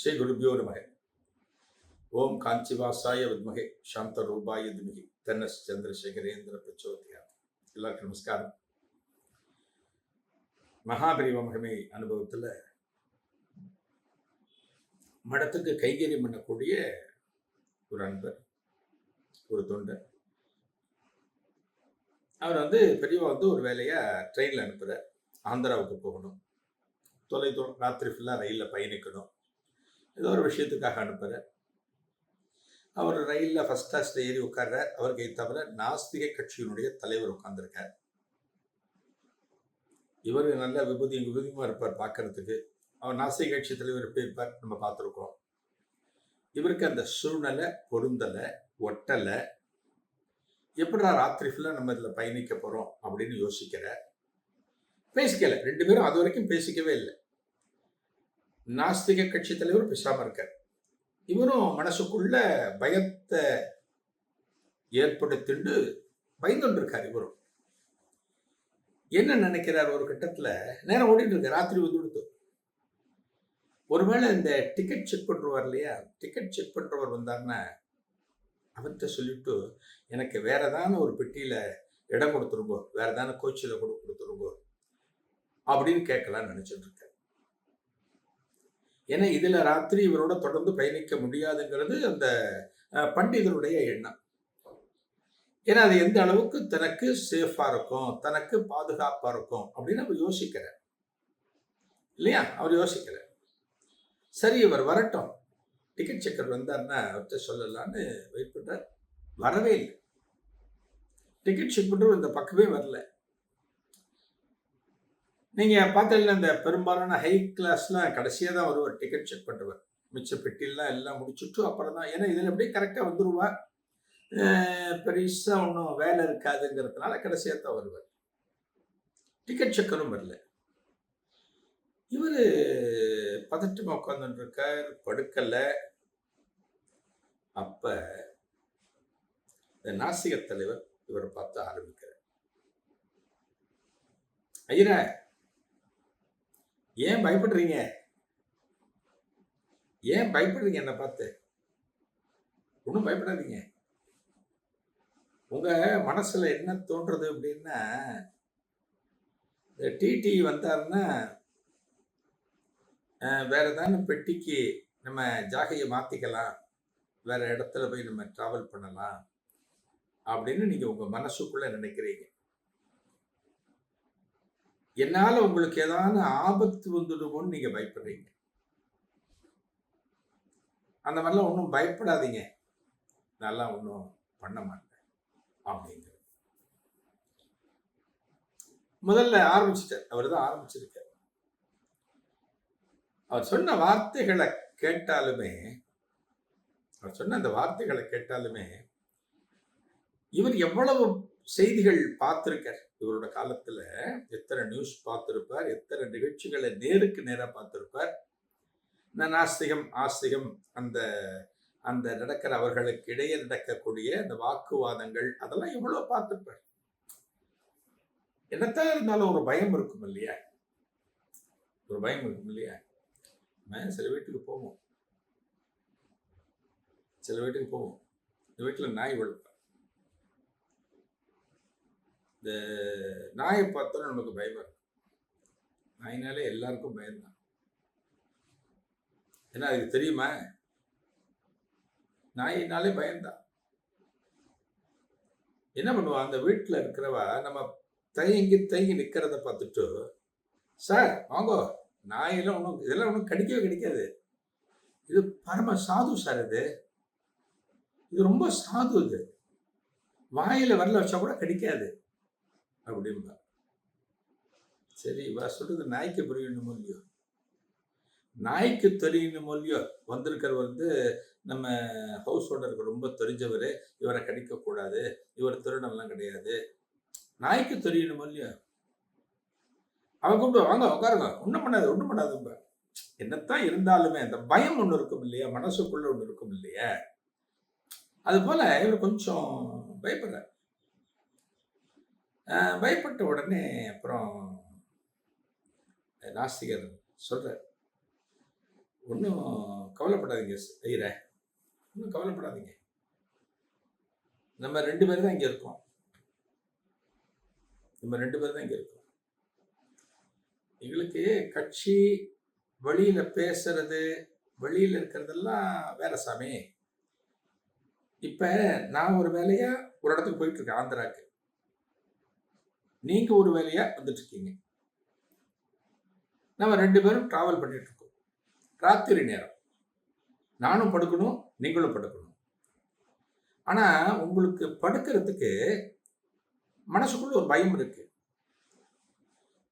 ஸ்ரீ குருபியோ நமக. ஓம் காஞ்சிவாசாய வித்மகே சாந்த ரூபாய திமிகி. தென்னஸ் சந்திரசேகரேந்திர பிரச்சோதியா. எல்லாருக்கும் நமஸ்காரம். மகாபிரிவ மகமை அனுபவத்தில் மடத்துக்கு கைகறி பண்ணக்கூடிய ஒரு அன்பர் ஒரு தொண்டர். அவர் வந்து பெரியவா வந்து ஒரு வேலையை ட்ரெயினில் அனுப்புகிறார் ஆந்திராவுக்கு போகணும். தொலை தூரம் ராத்திரி ஃபுல்லாக ரயிலில் பயணிக்கணும். ஏதோ ஒரு விஷயத்துக்காக அனுப்புகிறார் அவர் ரயிலில் ஃபஸ்ட் கிளாஸில் ஏறி உட்கார்றார் அவருக்கு தவிர நாஸ்திக கட்சியினுடைய தலைவர் உட்கார்ந்துருக்கார் இவர் நல்ல விபூதியும் விபூதியமாக இருப்பார் பார்க்கறதுக்கு அவர் நாஸ்திக கட்சி தலைவர் எப்படி இருப்பார் நம்ம பார்த்துருக்கோம் இவருக்கு அந்த சூழ்நிலை பொருந்தலை ஒட்டலை. எப்படிடா ராத்திரி ஃபுல்லாக நம்ம இதில் பயணிக்க போகிறோம் அப்படின்னு யோசிக்கிற பேசிக்கலை. ரெண்டு பேரும் அது வரைக்கும் பேசிக்கவே இல்லை. நாஸ்திக கட்சி தலைவர் பேசாமல் இருக்கார். இவரும் மனசுக்குள்ள பயத்தை ஏற்படுத்திண்டு பயந்துட்டு இருக்கார் இவரும். என்ன நினைக்கிறார் ஒரு கட்டத்தில்? நேரம் ஓடிட்டு இருக்கு. ராத்திரி வந்து கொடுத்து ஒருவேளை இந்த டிக்கெட் செக் பண்ணுறவர் இல்லையா? டிக்கெட் செக் பண்ணுறவர் வந்தாருன்னா அவர்கிட்ட சொல்லிட்டு எனக்கு வேற ஏதான ஒரு பெட்டியில் இடம் கொடுத்துருங்கோ. வேற ஏதான கோச்சில் கூட கொடுத்துருங்கோ. அப்படின்னு கேட்கலாம்னு நினச்சிட்டு இருக்கேன் ஏன்னா இதில் ராத்திரி இவரோட தொடர்ந்து பயணிக்க முடியாதுங்கிறது அந்த பண்டிதருடைய எண்ணம். ஏன்னா அது எந்த அளவுக்கு தனக்கு சேஃபாக இருக்கும் தனக்கு பாதுகாப்பாக இருக்கும் அப்படின்னு அவர் யோசிக்கிறார். இல்லையா? அவர் யோசிக்கிறார். சரி இவர் வரட்டும். டிக்கெட் செக்கர் வந்தார்னா அவர்கிட்ட சொல்லலான்னு வெயிட் பண்ணுறார் வரவே இல்லை. டிக்கெட் செக் பண்ணுறவர் இந்த பக்கமே வரல. நீங்கள் பார்த்தீங்கன்னா இந்த பெரும்பாலான ஹை கிளாஸ்லாம் கடைசியாக தான் வருவார். டிக்கெட் செக் பண்ணுவார். மிச்ச பெட்டிலாம் எல்லாம் முடிச்சுட்டு அப்புறம் தான். ஏன்னா இதில் அப்படியே கரெக்டாக வந்துடுவா பெருசாக ஒன்றும் வேலை இருக்காதுங்கிறதுனால கடைசியாக தான் வருவார். டிக்கெட் செக்கரும் வரல. இவர் பதட்டமாக உட்காந்துட்டு இருக்கார் படுக்கலை. அப்போ இந்த நாசிக தலைவர் இவரை பார்த்து ஆரம்பிக்கிறார். ஐயரா ஏன் பயப்படுறீங்க? ஏன் பயப்படுறீங்க என்னை பார்த்து? ஒன்றும் பயப்படாதீங்க. உங்க மனசுல என்ன தோன்றது அப்படின்னா இந்த டிடி வந்தாருன்னா வேற ஏதாவது பெட்டிக்கு நம்ம ஜாகையை மாத்திக்கலாம். வேற இடத்துல போய் நம்ம டிராவல் பண்ணலாம் அப்படின்னு நீங்க உங்க மனசுக்குள்ள நினைக்கிறீங்க. என்னால உங்களுக்கு ஏதாவது ஆபத்து வந்துடுமோன்னு நீங்க பயப்படுறீங்க. அந்த மாதிரிலாம் ஒன்றும் பயப்படாதீங்க. நல்லா ஒன்றும் பண்ண மாட்டேன் அப்படிங்கிறது. முதல்ல ஆரம்பிச்சிட்டார். அவர் தான் ஆரம்பிச்சிருக்கார். அவர் சொன்ன வார்த்தைகளை கேட்டாலுமே அவர் சொன்ன அந்த வார்த்தைகளை கேட்டாலுமே இவர் எவ்வளவு செய்திகள் பார்த்துருக்கார். இவரோட காலத்துல எத்தனை நியூஸ் பார்த்துருப்பார் எத்தனை நிகழ்ச்சிகளை நேருக்கு நேராக பார்த்திருப்பார். நான் நாஸ்திகம் ஆஸ்திகம் அந்த அந்த நடக்கிற அவர்களுக்கு இடையே நடக்கக்கூடிய அந்த வாக்குவாதங்கள் அதெல்லாம் எவ்வளோ பார்த்துருப்பார். என்னத்தான் இருந்தாலும் ஒரு பயம் இருக்கும் இல்லையா? ஒரு பயம் இருக்கும் இல்லையா? நம்ம சில வீட்டுக்கு போவோம். சில வீட்டுக்கு போவோம். இந்த வீட்டில் நாய் வளர்ப்பேன். இந்த நாயை பார்த்தோன்னா நமக்கு பயம் இருக்கும் நாயினாலே எல்லாருக்கும் பயம்தான். ஏன்னா அதுக்கு தெரியுமா? நாயினாலே பயம்தான். என்ன பண்ணுவா அந்த வீட்டில் இருக்கிறவ நம்ம தயங்கி தயங்கி நிற்கிறத பார்த்துட்டு சார் வாங்கோ நாயெல்லாம் ஒன்றும் இதெல்லாம் ஒன்றும் கிடைக்கவே கிடைக்காது. இது பரம சாது சார் இது. இது ரொம்ப சாது இது. வாயில் வரல வச்சா கூட கிடைக்காது. அப்படின்பா சரி இவ சொல்றது நாய்க்கு புரியணுமோ இல்லையோ? நாய்க்கு தெரியணுமோ மொழியோ வந்திருக்கிறவர் வந்து நம்ம ஹவுஸ் ஓனருக்கு ரொம்ப தெரிஞ்சவர். இவரை கடிக்கக்கூடாது இவர் திருடம்லாம் கிடையாது. நாய்க்கு தெரியணுமோ இல்லையோ? அவன் கூப்பிட்டு வாங்க உட்காருங்க. ஒன்றும் பண்ணாது ஒன்றும் பண்ணாதும்ப. என்னத்தான் இருந்தாலுமே அந்த பயம் ஒன்று இருக்கும் இல்லையா? மனசுக்குள்ள ஒன்று இருக்கும் இல்லையா? அது போல இவர் கொஞ்சம் பயப்படுறார். பயப்பட்ட உடனே அப்புறம் நாஸ்திகர் சொல்றார் ஒன்றும் கவலைப்படாதீங்க ஐயர ஒன்றும் கவலைப்படாதீங்க. நம்ம ரெண்டு பேர் தான் இங்கே இருக்கோம். நம்ம ரெண்டு பேர் தான் இங்கே இருக்கோம். எங்களுக்கு கட்சி வழியில் பேசுறது வெளியில் இருக்கிறதெல்லாம் வேலை சாமி. இப்போ நான் ஒரு வேலையாக ஒரு இடத்துக்கு போயிட்டுருக்கேன் ஆந்திராக்கு. நீங்கள் நீங்க ஒரு வேலையா வந்துட்டு இருக்கீங்க நம்ம ரெண்டு பேரும் டிராவல் பண்ணிட்டு இருக்கோம் ராத்திரி நேரம். நானும் படுக்கணும் நீங்களும் படுக்கணும். ஆனா உங்களுக்கு படுக்கிறதுக்கு மனசுக்குள்ள ஒரு பயம் இருக்கு.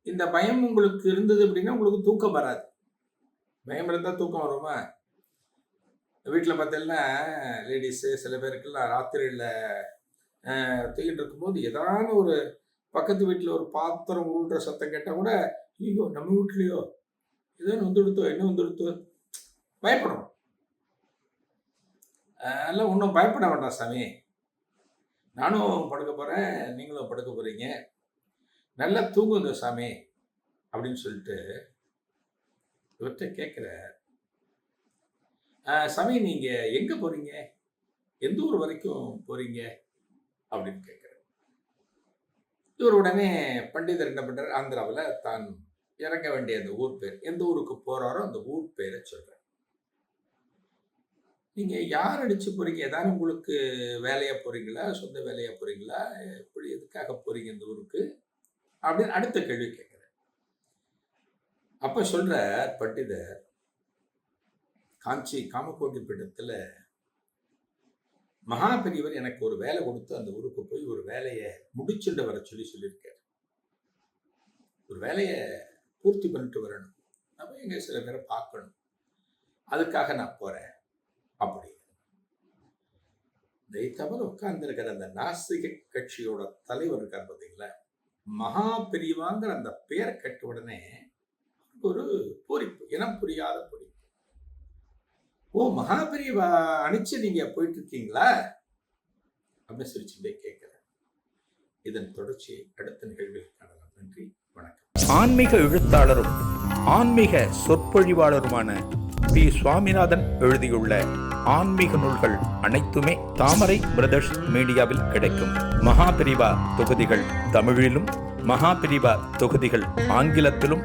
இந்த பயம் உங்களுக்கு இருந்தது அப்படின்னா உங்களுக்கு தூக்கம் வராது. பயம் இருந்தால் தூக்கம் வருமா? வீட்டில் பார்த்தீங்கன்னா லேடிஸு சில பேருக்கெல்லாம் ராத்திரியில் தூக்கிட்டு இருக்கும்போது ஏதான ஒரு பக்கத்து வீட்டில் ஒரு பாத்திரம் உருள்ற சத்தம் கேட்டால் கூட ஐயோ நம்ம வீட்லையோ? ஏதோ வந்துடுத்தோ என்ன வந்துடுத்தோ பயப்படும். அதெல்லாம் ஒன்றும் பயப்பட வேண்டாம் சாமி. நானும் படுக்க போகிறேன் நீங்களும் படுக்க போகிறீங்க நல்லா தூங்குங்க சாமி அப்படின்னு சொல்லிட்டு இவர்கிட்ட கேட்குற சாமி நீங்கள் எங்கே போகிறீங்க எந்த ஊர் வரைக்கும் போகிறீங்க அப்படின்னு கேட்குற இவர் உடனே பண்டிதர் என்ன பண்ணுறார் ஆந்திராவில் தான் இறங்க வேண்டிய அந்த ஊர் பேர். எந்த ஊருக்கு போறாரோ அந்த ஊர் பேரை சொல்றார். நீங்க யார் அடிச்சு போறீங்க? ஏதாவது உங்களுக்கு வேலையா போறீங்களா? சொந்த வேலையா போறீங்களா? எப்படி எதுக்காக போறீங்க இந்த ஊருக்கு? அப்படின்னு அடுத்த கேள்வி கேட்குறேன் அப்ப சொல்ற பண்டிதர் காஞ்சி காமக்கோட்டி பீடத்துல மகா பெரியவர் எனக்கு ஒரு வேலை கொடுத்து அந்த ஊருக்கு போய் ஒரு வேலையை முடிச்சுட்டு வர சொல்லி சொல்லியிருக்காரு. ஒரு வேலையை பூர்த்தி பண்ணிட்டு வரணும். நம்ம எங்க சில பேரை பார்க்கணும். அதுக்காக நான் போறேன் அப்படி. இதை தவிர உட்கார்ந்துருக்கிற அந்த நாஸ்திக கட்சியோட தலைவர் இருக்கார் பார்த்தீங்களா? மகா பெரியவாங்கிற அந்த பேரை கட்ட உடனே ஒரு பூரிப்பு இனம் புரியாத பூரிப்பு ஓ மகாபிரிவா அணிச்சு நீங்க போயிட்டு இருக்கீங்களா அப்படின்னு சிரிச்சுட்டே கேட்கிறேன். இதன் தொடர்ச்சியை அடுத்த நிகழ்வில் காணலாம். நன்றி வணக்கம். ஆன்மீக எழுத்தாளரும் ஆன்மீக சொற்பொழிவாளருமான பி. சுவாமிநாதன் எழுதியுள்ள ஆன்மீக நூல்கள் அனைத்துமே தாமரை பிரதர்ஸ் மீடியாவில் கிடைக்கும். மகாபிரிவா தொகுதிகள் தமிழிலும் மகாபிரிவா தொகுதிகள் ஆங்கிலத்திலும்